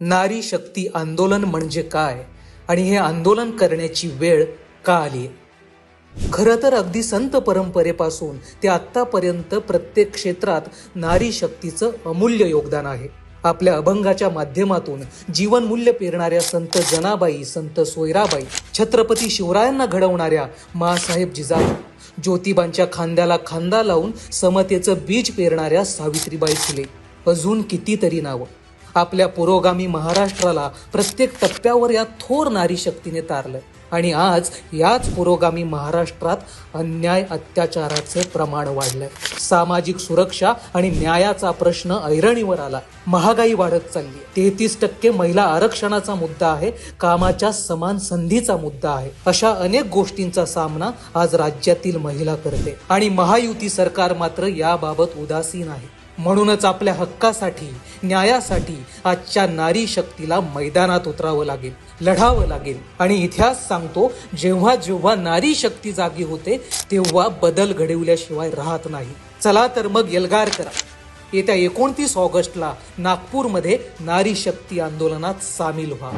नारी शक्ती आंदोलन म्हणजे काय? आणि हे आंदोलन करण्याची वेळ का आली? खरं तर अगदी संत परंपरेपासून ते आत्तापर्यंत प्रत्येक क्षेत्रात नारी शक्तीचं अमूल्य योगदान आहे. आपल्या अभंगाच्या माध्यमातून जीवनमूल्य पेरणाऱ्या संत जनाबाई संत सोयराबाई छत्रपती शिवरायांना घडवणाऱ्या मासाहेब जिजाऊ ज्योतिबांच्या खांद्याला खांदा लावून समतेचं बीज पेरणाऱ्या सावित्रीबाई फुले. अजून कितीतरी नावं. आपल्या पुरोगामी महाराष्ट्राला प्रत्येक टप्प्यावर या थोर नारी शक्तीने तारलं. आणि आज याच पुरोगामी महाराष्ट्रात अन्याय अत्याचाराचं प्रमाण वाढलंय. सामाजिक सुरक्षा आणि न्यायाचा प्रश्न ऐरणीवर आला. महागाई वाढत चालली तेहतीस टक्के महिला आरक्षणाचा मुद्दा आहे. कामाच्या समान संधीचा मुद्दा आहे. अशा अनेक गोष्टींचा सामना आज राज्यातील महिला करते. आणि महायुती सरकार मात्र याबाबत उदासीन आहे. म्हणूनच आपल्या हक्कासाठी न्यायासाठी आजच्या नारी शक्तीला मैदानात उतरावं लागेल लढावं लागेल. आणि इतिहास सांगतो जेव्हा जेव्हा नारी शक्ती जागी होते तेव्हा बदल घडवल्याशिवाय राहत नाही. चला तर मग एल्गार करा. येत्या एकोणतीस ऑगस्टला नागपूरमध्ये नारी शक्ती आंदोलनात सामील व्हा.